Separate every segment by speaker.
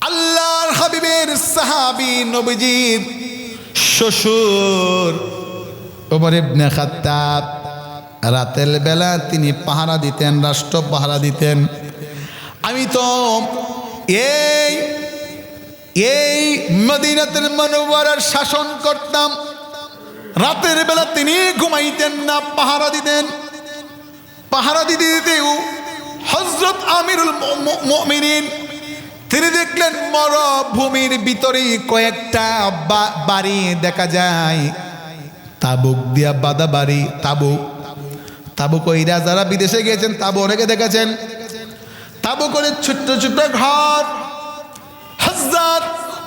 Speaker 1: আল্লাহর হাবিবের সাহাবি নবীজির শ্বশুর ওমর ইবনে খাত্তাব। রাতের বেলা তিনি পাহারা দিতেন, রাষ্ট্র পাহারা দিতেন। আমি তো এই এই মদিনাতের মনোবরার শাসন করতাম। রাতের বেলা তিনি ঘুমাইতেন না, পাহারা দিতেন। পাহারা দিতে দিতেও হজরত আমিরুল মমিনিন তিনি দেখলেন মরভূমির ভিতরে কয়েকটা বাড়ি দেখা যায়। তাবুক দিয়া বাদা বাড়ি, তাবুক। তাবুক ওইরা যারা বিদেশে গিয়েছেন তাবু অনেকে দেখেছেন। তাবু করে ছোট্ট ছোট্ট ঘর। হজরত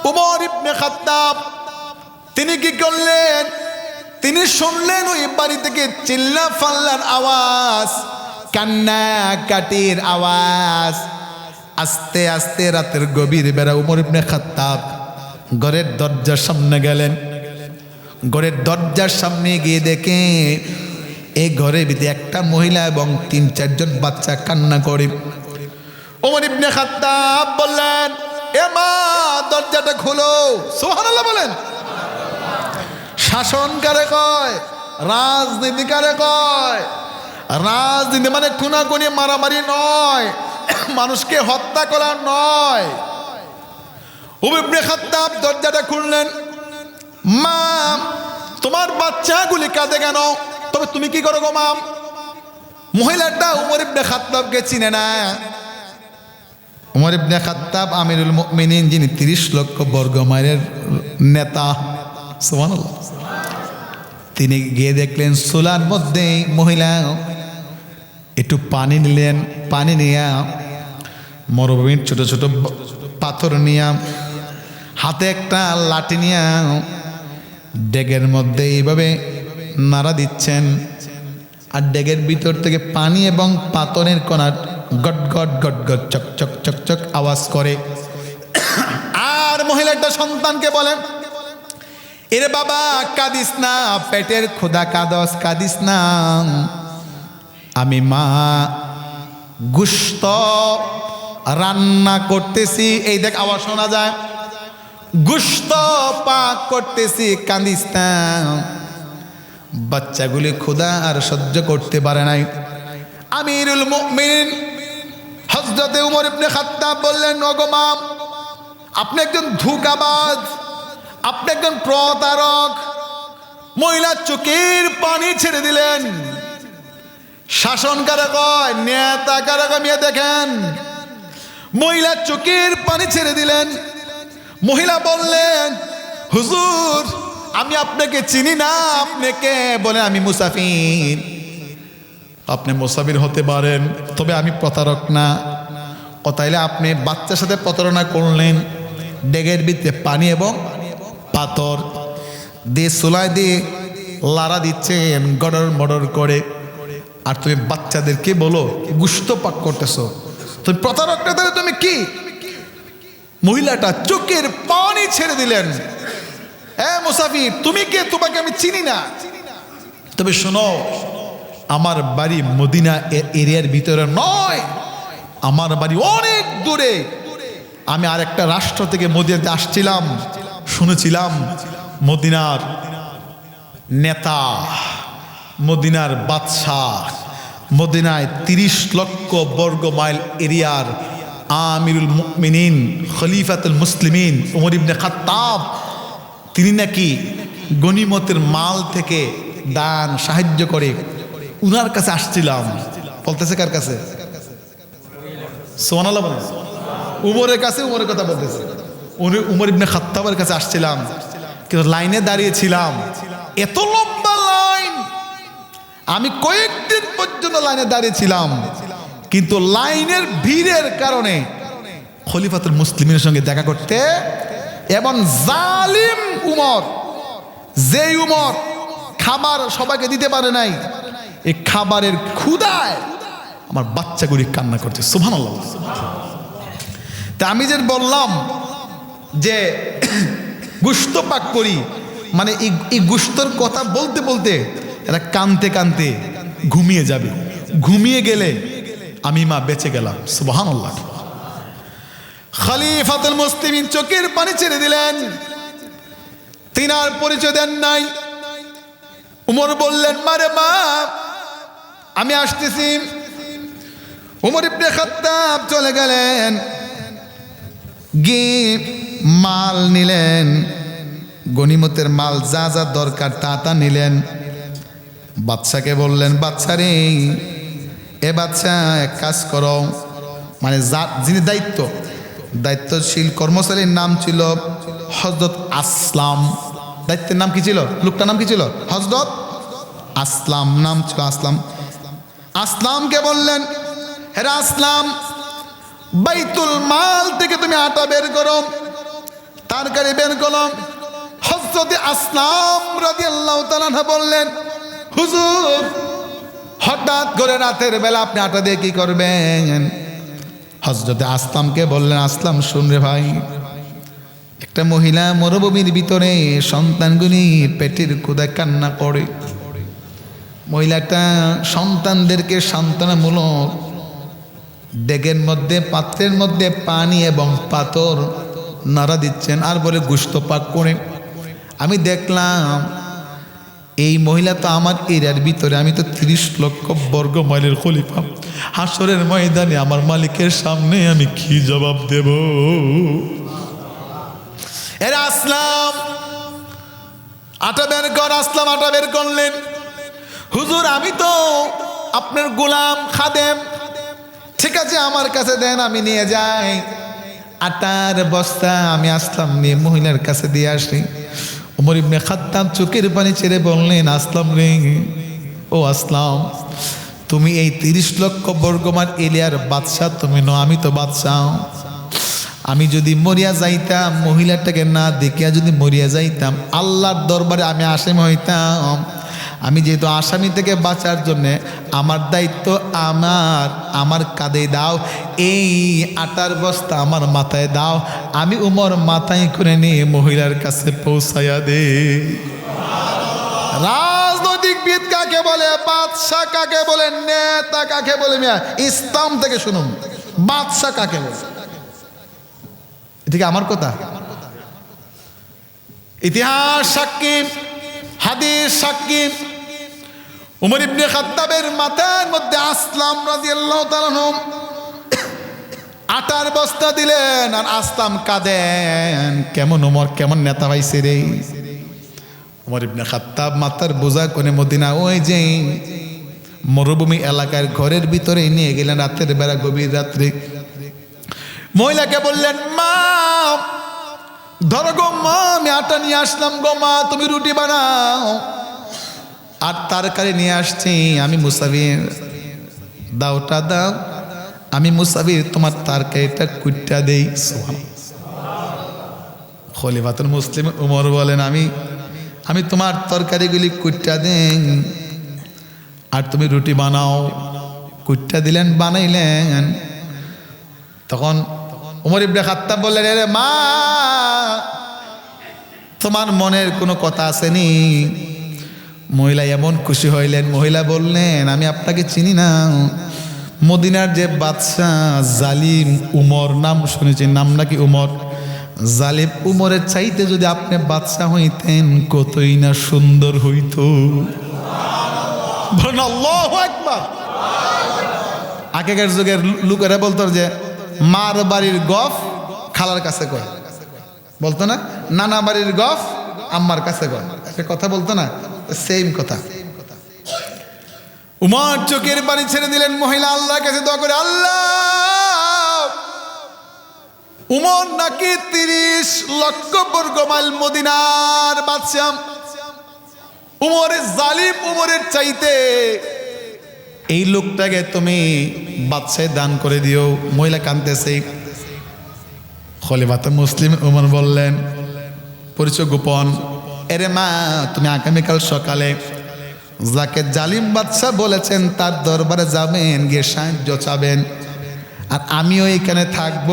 Speaker 1: উমর ইবনে খাত্তাব। তিনি কি করলেন? তিনি শুনলেন ওই বাড়ি থেকে চিল্লা ফাল্লার আওয়াজ কান্না কাটির আওয়াজ। আস্তে আস্তে রাতের গভীর বেড়া উমর ইবনে খাত্তাব ঘরের দরজার সামনে গেলেন। ঘরের দরজার সামনে গিয়ে দেখে এই ঘরের ভিতরে একটা মহিলা এবং তিন, চারজন বাচ্চা কান্না করে। ওমর ইবনে খাত্তাব বললেন, এ মা, দরজাটা খুলো। সুবহানাল্লাহ বলেন। শাসন কারে কয়? রাজনীতি কারে কয়? রাজনীতি মানে খুনাখুনি, মারামারি নয়। মানুষকে হত্যা করা নয়। উবিবনে খাত্তাব দরজাটা খুললেন। মা, তোমার বাচ্চাগুলি কাঁদে কেন? তবে তুমি কি করো গো মাম মহিলাটা উমর ইবনে খাত্তাবকে চিনে না। উমর ইবনে খাত্তাব আমিরুল মুমিনিন, যিনি তিরিশ লক্ষ বর্গ মাইলের নেতা, সুবহানাল্লাহ। তিনি গিয়ে দেখলেন সোলার মধ্যে মহিলা একটু পানি নিলেন, পানি নিয়া মরুভূমির ছোট ছোট পাথর নিয়া হাতে একটা লাঠি নিয়া ডেগের মধ্যে এইভাবে নাড়া দিচ্ছেন। আর ডেগের ভিতর থেকে পানি এবং পাথরের কণা গট গট গট গট চক চক চক চক আওয়াজ করে। আর মহিলাটা সন্তানকে বলেন এরে বাবা, কাঁদিস না, পেটের ক্ষুদা কাদস, কাঁদিস না। আমি মা গুস্ত রান্না করতেছি। এই দেখ, আওয়াজ শোনা যায়। গুস্ত পাক করতেছি কান্দিস্তান বাচ্চাগুলি ক্ষুদা আর সহ্য করতে পারে নাই। আমিরুল মুমিন হজরতে উমর ইবনে খাত্তাব বললেন নগমাম আপনি একজন ধুকাবাজ, আপনি একজন প্রতারক। মহিলার চোখের পানি ছেড়ে দিলেন। শাসন কারা কয়? নেতা কারা কয়? মিয়া, দেখেন। মহিলার চোখের পানি ছেড়ে দিলেন। মহিলা বললেন, হুজুর, আমি আপনাকে চিনি না। আপনাকে বলে, আমি মুসাফির। আপনি মুসাফির হতে পারেন, তবে আমি প্রতারক না। ও তাইলে আপনি বাচ্চার সাথে প্রতারণা করলেন। ডেগের ভিতরে পানি এবং পাথর দিয়ে সোলায় দিয়ে লাড়া দিচ্ছেন, গড়র মডর করে। আর তুমি বাচ্চাদেরকে বলো, গুস্ত পাক করতেছো। তুমি প্রতারকটা তাহলে তুমি কি? মহিলাটা চোখের পানি ছেড়ে দিলেন। হ্যাঁ মুসাফির, তুমি কে? তোমাকে আমি চিনি না। তবে শোনো, আমার বাড়ি মদিনা এরিয়ার ভিতরে নয়। আমার বাড়ি অনেক দূরে। আমি আরেকটা রাষ্ট্র থেকে মদিনাতে আসছিলাম, শুনেছিলাম মদিনার নেতা। মদিনার বাদশাহ। মদিনায় তিরিশ লক্ষ বর্গ মাইল এরিয়ার আমিরুল মুমিনিন, খলিফাতুল মুসলিমিন, উমর ইবনে খাত্তাব, তিনি নাকি গনিমতের মাল থেকে দান সাহায্য করে উনার কাছে আসছিলাম। বলতেছে কার কাছে? সোনালা বলে উমরের কাছে উমরের কথা বলতেছে। উনি উমর ইবনে খাত্তাবের কাছে আসছিলাম। কিন্তু লাইনে দাঁড়িয়েছিলাম এত লম্বা আমি কয়েকদিন পর্যন্ত লাইনে দাঁড়িয়েছিলাম কিন্তু লাইনের ভিড়ের কারণে খলিফাতুল মুসলিমের সঙ্গে দেখা করতে এবং জালিম উমর যে উমর খাবার সবাইকে দিতে পারে নাই এই খাবারের ক্ষুদায় আমার বাচ্চাগুলি কান্না করছে। সুবহানাল্লাহ। তা আমি যে বললাম যে গুস্ত পাক করি মানে এই গুস্তর কথা বলতে বলতে এরা কানতে কানতে ঘুমিয়ে যাবে। ঘুমিয়ে গেলে আমি মা বেঁচে গেলাম। সুবহানাল্লাহ। খলিফাতুল মুসলিমিন চোখের পানি ছেড়ে দিলেন। তিনার পরিচয় দেন নাই। উমর বললেন মারে মা, আমি আসতেছি। উমর ইবনে খাত্তাব চলে গেলেন। গিয়ে মাল নিলেন। গনিমতের মাল যা যা দরকার তা তা নিলেন। বাচ্চাকে বললেন বাচ্চা রে এ বাচ্চা, এক কাজ করো। মানে যা, যিনি দায়িত্ব, দায়িত্বশীল কর্মচারীর নাম ছিল হজরত আসলাম। দায়িত্বের নাম কি ছিল? লোকটার নাম কি ছিল? হজরত আসলাম, নাম ছিল আসলাম। আসলামকে বললেন হেরা আসলাম, বাইতুল মাল থেকে তুমি আটা বের করো। তরকারি বের করো হজরতে আসলাম রাজি আল্লাহ বললেন হুজুর, হঠাৎ করে রাতের বেলা আপনি আটা দিয়ে কি করবেন? হজরতে আসলামকে বললেন, আসলাম, শুন রে ভাই। একটা মহিলা মরুভূমির ভিতরে সন্তানগুলি পেটের কুদায় কান্না করে। মহিলাটা সন্তানদেরকে সান্ত্বনামূলক ডেগের মধ্যে, পাত্রের মধ্যে পানি এবং পাথর নাড়া দিচ্ছেন আর বলে, গুস্ত পাক করে। আমি দেখলাম এই মহিলা তো আমার এরিয়ার ভিতরে, আমি তো তিরিশ লক্ষ বর্গ মাইলের খলিফা। হাসরের ময়দানে আমার মালিকের সামনে আমি কি জবাব দেব? এরা আসলাম। আটা বের কর, আসলাম, আটা বের করলেন। হুজুর, আমি তো আপনার গোলাম খাদেম। ঠিক আছে, আমার কাছে দেন, আমি নিয়ে যাই। আটার বস্তা আমি আসলাম নিয়ে মহিলার কাছে দিয়ে আসি। উমর ইবনে খাত্তাব চোখের পানি ছেড়ে বললেন, আসলাম রে। ও আসলাম। তুমি এই তিরিশ লক্ষ বর্গমার এলিয়ার বাদশাহ, তুমি ন আমি তো বাদশাহ। আমি যদি মরিয়া যাইতাম, মহিলাটাকে না দেখিয়া যদি মরিয়া যাইতাম, আল্লাহর দরবারে আমি আসেম হইতাম। আমি যেহেতু আসামি থেকে বাঁচার জন্যে, আমার দায়িত্ব আমার আমার কাঁধে দাও। এই আটার বস্তা আমার মাথায় দাও। আমি উমর মাথায় করে নিয়ে মহিলার কাছে পৌঁছাইয়া দে রাজনৈতিক বিদ কাকে বলে, বাদশাহ কাকে বলে, নেতা কাকে বলে মিয়া? ইসলাম থেকে শুনুন। বাদশাহ কাকে বলে? এটা কি আমার কথা। ইতিহাস সাক্ষী, হাদিস সাক্ষী উমর ইবনে খাত্তাবের মাথার মধ্যে আসলাম রাদিয়াল্লাহু তাআলা আটার বস্তা দিলেন, আর আসলাম কাঁদেন। কেমন উমর, কেমন নেতা পাইছে রে। উমর ইবনে খাত্তাব মাথার বোঝা কোনে মদিনা, ওই যে মরুভূমি এলাকার ঘরের ভিতরে নিয়ে গেলেন রাতের বেলা, গভীর রাত্রে। মহিলাকে বললেন, মা, ধরো গো মা, আমি আটা নিয়ে আসলাম গো মা, তুমি রুটি বানাও। আর তরকারি নিয়ে আসছি, আমি মুসাফির। দাওটা দাও, আমি মুসাফির, তোমার তরকারিটা কুইটা দেই। খলিফাতুল মুসলিম উমর বলেন, আমি আমি তোমার তরকারিগুলি কুইটা দেই। আর তুমি রুটি বানাও। কুইটা দিলেন, বানাইলেন। তখন উমর ইবনে খাত্তাব বললেন মা, তোমার মনের কোনো কথা আসেনি মহিলা এমন খুশি হইলেন, মহিলা বললেন, আমি আপনাকে চিনি না। মদিনার যে বাদশাহ জালিম উমর, নাম শুনেছি নাম নাকি উমর? জালিম উমরের চাইতে যদি আপনি বাদশাহ হইতেন, কতই না সুন্দর হইত। আগেকার যুগের লোকেরা বলতো যে, মার বাড়ির গফ খালার কাছে কয়। বলতো না, নানা বাড়ির গফ আম্মার কাছে কয়। একটা কথা বলতো না সেম কথা উমার চোখের বাড়ি ছেড়ে দিলেন মহিলা, আল্লাহর কাছে দোয়া করে, আল্লাহ! উমর নাকি তিরিশ লক্ষ বর্গ মাইল মদিনার বাদশাহ। উমরের জালিম উমরের চাইতে। এই লোকটাকে তুমি বাদশায় দান করে দিও, মহিলা কানতেছে খলিফাতে মুসলিম উমর বললেন, পরিচয় গোপন। এরে মা, তুমি আগামীকাল সকালে যাকে জালিম বাদশাহ বলেছেন, তার দরবারে যাবেন, গিয়ে সাহায্য চাবেন। আর আমি ওইখানে থাকব।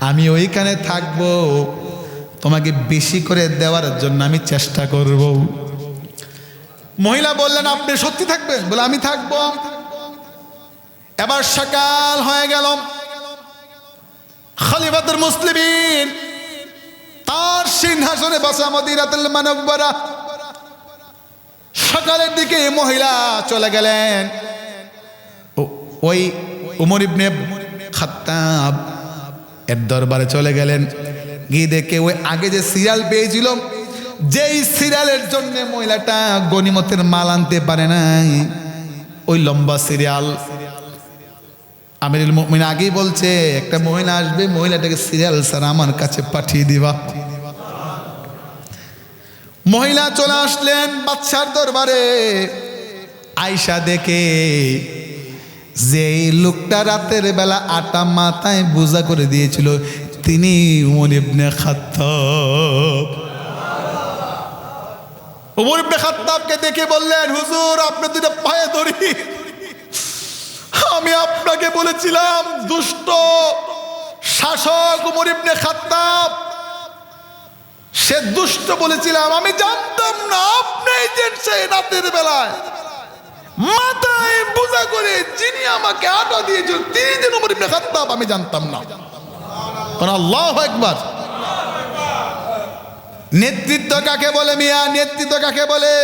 Speaker 1: আমি ওইখানে থাকব। তোমাকে বেশি করে দেওয়ার জন্য আমি চেষ্টা করব। মহিলা বললেন, আপনি সত্যি থাকবেন? বলে, আমি থাকব। এবার সকাল হয়ে গেল। খলিফাতুল মুসলিমিন তার সিংহাসনে বসা মদিনাতুল মানব্বরা সকালের দিকে মহিলা চলে গেলেন। ওই উমর ইবনে খাত্তাব এর দরবারে চলে গেলেন। গিয়ে দেখে ওই আগে যে সিরিয়াল পেয়েছিল, যেই সিরিয়ালের জন্য মহিলাটা গনিমতের মাল আনতে পারে নাই, ওই লম্বা সিরিয়াল। আমিরুল মুমিন আগেই বলছে, একটা মহিলা আসবে, মহিলাটাকে সিরিয়াল স্যার আমার কাছে পাঠিয়ে দিবা। মহিলা চলে আসলেন বাচ্চার দরবারে। আয়সা দেখে যে লোকটা রাতের বেলা আটা মাথায় বোঝা করে দিয়েছিল, তিনি উমর ইবনে খাত্তাব। খাত্তাবকে দেখে বললেন, হুজুর, আপনি দুটো পায়ে ধরি। আমি আপনাকে বলেছিলাম, দুষ্ট শাসক উমর ইবনে সে দুষ্ট বলেছিলাম, আমি জানতাম না, আপনি যে সেই রাতের বেলায় মাথায় বোঝা করে যিনি আমাকে আটা দিয়েছিল তিনি যেন উমর ইবনে আমি জানতাম না। কারণ আল্লাহ একবার নেতৃত্ব কাকে বলে মিয়া? নেতৃত্ব কাকে বলে?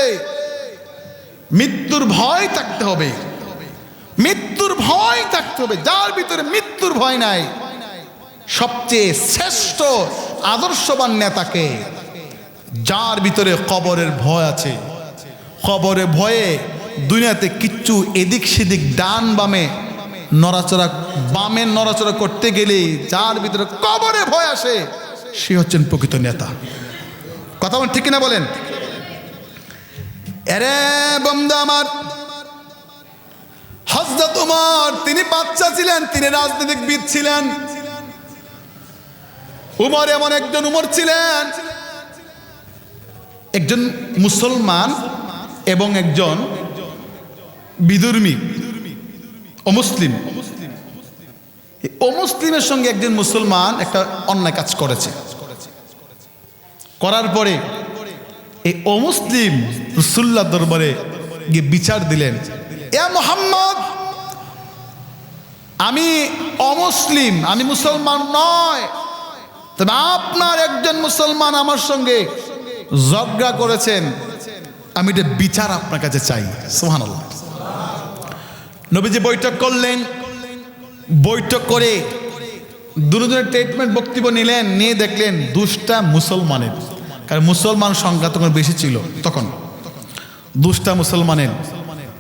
Speaker 1: মৃত্যুর ভয় থাকতে হবে। মৃত্যুর ভয় থাকতে হবে, যার ভিতরে মৃত্যুর ভয় নাই। সবচেয়ে শ্রেষ্ঠ আদর্শবান নেতাকে, যার ভিতরে কবরের ভয় আছে। কবরে ভয়ে দুনিয়াতে কিচ্ছু এদিক সেদিক ডান বামে নড়াচড়া বামে নড়াচড়া করতে গেলে যার ভিতরে কবরে ভয় আসে, সে হচ্ছেন প্রকৃত নেতা। কথা ঠিক কিনা বলেন? আমার হজরত উমর তিনি বাচ্চা ছিলেন, তিনি রাজনীতিবিদ ছিলেন। উমর এমন একজন উমর ছিলেন, একজন মুসলমান এবং একজন বিধর্মী অমুসলিম অমুসলিমের সঙ্গে একজন মুসলমান একটা অন্যায় কাজ করেছে। করার পরে এই অমুসলিম রসুল্লাহ দরবারে গিয়ে বিচার দিলেন, এ মোহাম্মদ আমি অমুসলিম, আমি মুসলমান নয়। তবে আপনার একজন মুসলমান আমার সঙ্গে ঝগড়া করেছেন। আমি এটা বিচার আপনার কাছে চাই। সোহান নবীজি বৈঠক করলেন। বৈঠক করে দুজনের ট্রিটমেন্ট বক্তব্য নিলেন, নিয়ে দেখলেন দুষ্টা মুসলমানের। কারণ মুসলমান সংখ্যা তখন বেশি ছিল, তখন। দুষ্টা মুসলমানের